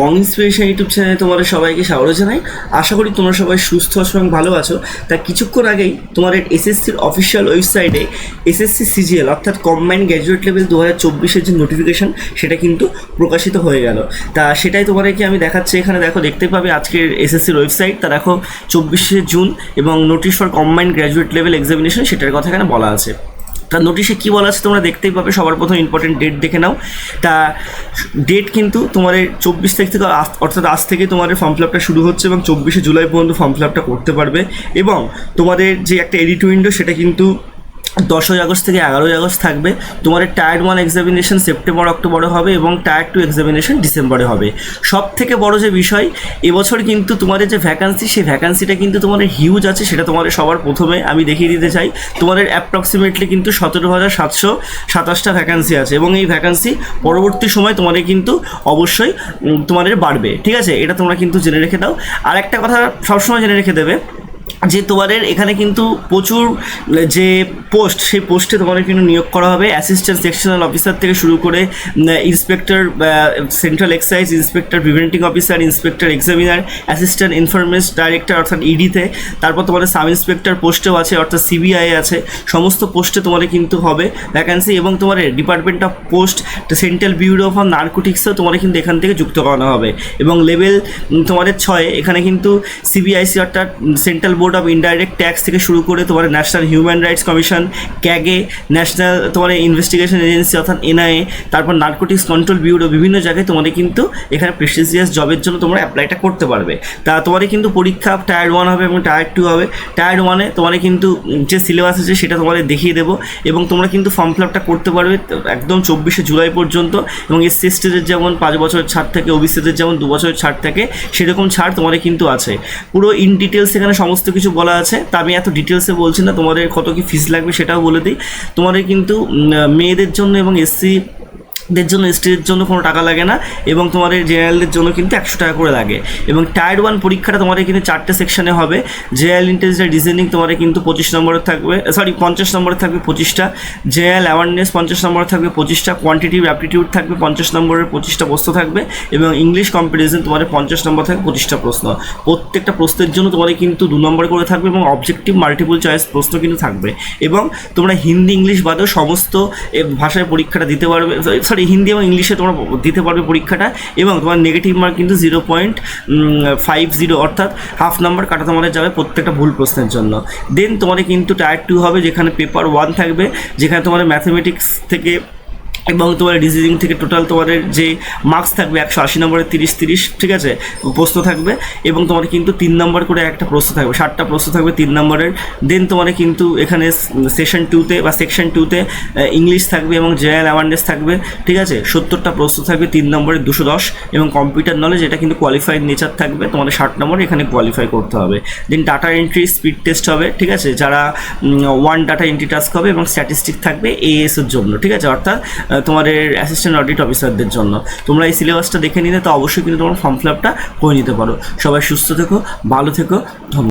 বং inspiration YouTube চ্যানেলে তোমাদের সবাইকে স্বাগত জানাই। আশা করি তোমরা সবাই সুস্থ আছো এবং ভালো আছো। তা কিছুক্ষণ আগেই তোমাদের এসএসসির অফিসিয়াল ওয়েবসাইটে এসএসসি সিজিএল অর্থাৎ কম্বাইন্ড গ্র্যাজুয়েট লেভেল দু হাজার চব্বিশের যে নোটিফিকেশন সেটা কিন্তু প্রকাশিত হয়ে গেল। তা সেটাই তোমাদেরকে আমি দেখাচ্ছি। এখানে দেখো, দেখতে পাবে আজকের এসএসসির ওয়েবসাইট তা দেখো, চব্বিশে জুন এবং notice for combined graduate level examination সেটার কথা এখানে বলা আছে। তার নোটিশে কী বলা আছে তোমরা দেখতেই পাবে, সবার প্রথম ইম্পর্টেন্ট ডেট দেখে নাও। তা ডেট কিন্তু তোমাদের চব্বিশ তারিখ থেকে অর্থাৎ আজ থেকে তোমার ফর্ম ফিল আপটা শুরু হচ্ছে এবং চব্বিশে জুলাই পর্যন্ত ফর্ম ফিল আপটা করতে পারবে। এবং তোমাদের যে একটা এডিট উইন্ডো সেটা কিন্তু দশই আগস্ট থেকে এগারোই আগস্ট থাকবে। তোমাদের টায়ার ওয়ান এক্সামিনেশন সেপ্টেম্বর অক্টোবরে হবে এবং টায়ার টু এক্সামিনেশন ডিসেম্বরে হবে। সব থেকে বড় যে বিষয়, এবছর কিন্তু তোমাদের যে ভ্যাকান্সি সেই ভ্যাকান্সিটা কিন্তু তোমাদের হিউজ আছে, সেটা তোমাদের সবার প্রথমে আমি দেখিয়ে দিতে চাই। তোমাদের অ্যাপ্রক্সিমেটলি কিন্তু সতেরো হাজার সাতশো সাতাশটা ভ্যাকান্সি আছে এবং এই ভ্যাকান্সি পরবর্তী সময় তোমাদের কিন্তু অবশ্যই তোমাদের বাড়বে। ঠিক আছে? এটা তোমরা কিন্তু জেনে রেখে দাও। আর একটা কথা সবসময় জেনে রেখে দেবে যে তোমাদের এখানে কিন্তু প্রচুর, যে পোস্ট, সেই পোস্টে তোমাদের কিন্তু নিয়োগ করা হবে। অ্যাসিস্ট্যান্ট সেকশনাল অফিসার থেকে শুরু করে inspector central excise inspector preventing officer inspector examiner assistant information director অর্থাৎ ইডিতে তারপর তোমাদের সাব ইন্সপেক্টর পোস্টেও আছে, অর্থাৎ সিবিআই আছে। সমস্ত পোস্টে তোমাদের কিন্তু হবে ভ্যাকান্সি এবং তোমাদের department of post central bureau of নার্কোটিক্সও তোমাদের কিন্তু এখান থেকে যুক্ত করানো হবে। এবং লেভেল তোমাদের ছয়, এখানে কিন্তু সিবিআইসি অর্থাৎ central board of indirect tax থেকে শুরু করে তোমার ন্যাশনাল হিউম্যান রাইটস কমিশন ক্যাগে ন্যাশনাল তোমার ইনভেস্টিগেশন এজেন্সি অর্থাৎ এনআইএ তারপর নার্কোটিক্স কন্ট্রোল ব্যুরো বিভিন্ন জায়গায় তোমাদের কিন্তু এখানে প্রেস্টিজিয়াস জবের জন্য তোমরা অ্যাপ্লাইটা করতে পারবে। তা তোমাদের কিন্তু পরীক্ষা টায়ার ওয়ান হবে এবং টায়ার টু হবে। টায়ার ওয়ানে তোমাদের কিন্তু যে সিলেবাস আছে সেটা তোমাদের দেখিয়ে দেবো এবং তোমরা কিন্তু ফর্ম ফিল আপটা করতে পারবে একদম চব্বিশে জুলাই পর্যন্ত এবং এসসি এসটিদের যেমন পাঁচ বছরের ছাড় থাকে ওবিসিদের যেমন দু বছরের ছাড় থাকে, সেরকম ছাড় তোমাদের কিন্তু আছে। পুরো ইন ডিটেলস এখানে সমস্ত কিছু বলা আছে, তা আমি এত ডিটেলসে বলছি না, তোমাদের কত কি ফিস লাগবে সেটাও বলে দিই। তোমাদের কিন্তু মেয়েদের জন্য এবং এসসি দের জন্য স্টেজের জন্য কোনো টাকা লাগে না এবং তোমাদের জেনারেলদের জন্য কিন্তু একশো টাকা করে লাগে। এবং টায়ার ওয়ান পরীক্ষাটা তোমাদের কিন্তু চারটে সেকশনে হবে। জেনারেল ইন্টেলিজেন্স রিজনিং তোমাদের কিন্তু পঁচিশ নম্বরের থাকবে সরি পঞ্চাশ নম্বরে থাকবে পঁচিশটা। জেনারেল অ্যাওয়ারনেস পঞ্চাশ নম্বরে থাকবে পঁচিশটা। কোয়ান্টিটিভ অ্যাপটিটিউড থাকবে পঞ্চাশ নম্বরের পঁচিশটা প্রশ্ন থাকবে। এবং ইংলিশ কম্পিটিশন তোমাদের পঞ্চাশ নম্বর থাকবে পঁচিশটা প্রশ্ন। প্রত্যেকটা প্রশ্নের জন্য তোমাদের কিন্তু দু নম্বর করে থাকবে এবং অবজেক্টিভ মাল্টিপল চয়েস প্রশ্ন কিন্তু থাকবে। এবং তোমরা হিন্দি ইংলিশ বাদেও সমস্ত ভাষায় পরীক্ষাটা দিতে পারবে সরি হিন্দি এবং ইংলিশে তোমরা দিতে পারবে পরীক্ষাটা এবং তোমার নেগেটিভ মার্ক কিন্তু জিরো পয়েন্ট ফাইভ জিরো অর্থাৎ হাফ নাম্বার কাটা তোমাদের যাবে প্রত্যেকটা ভুল প্রশ্নের জন্য। দেন তোমাদের কিন্তু টায়ার টু হবে, যেখানে পেপার ওয়ান থাকবে, যেখানে তোমাদের ম্যাথমেটিক্স থেকে এবং তোমার রিজনিং থেকে টোটাল তোমাদের যে মার্কস থাকবে একশো আশি নম্বরের তিরিশ তিরিশ, ঠিক আছে? প্রশ্ন থাকবে এবং তোমার কিন্তু তিন নম্বর করে একটা প্রশ্ন থাকবে, ষাটটা প্রশ্ন থাকবে তিন নম্বরের। দেন তোমার কিন্তু এখানে সেশন টুতে বা সেকশন টুতে ইংলিশ থাকবে এবং জেনারেল অ্যাওয়ারনেস থাকবে, ঠিক আছে? সত্তরটা প্রশ্ন থাকবে তিন নম্বরের দুশো দশ এবং কম্পিউটার নলেজ এটা কিন্তু কোয়ালিফাইড নেচার থাকবে, তোমাদের ষাট নম্বর এখানে কোয়ালিফাই করতে হবে। Then data entry speed test হবে, ঠিক আছে? যারা ওয়ান ডাটা এন্ট্রি টাস্ক হবে এবং স্ট্যাটিস্টিক থাকবে এএস এর জন্য, ঠিক আছে? অর্থাৎ তোমাদের অ্যাসিস্ট্যান্ট অডিট অফিসারদের জন্য। তোমরা এই সিলেবাসটা দেখে নিলে, তো অবশ্যই কিন্তু তোমার ফর্ম ফিল আপটা করে নিতে পারো। সবাই সুস্থ থেকো, ভালো থেকো, ধন্যবাদ।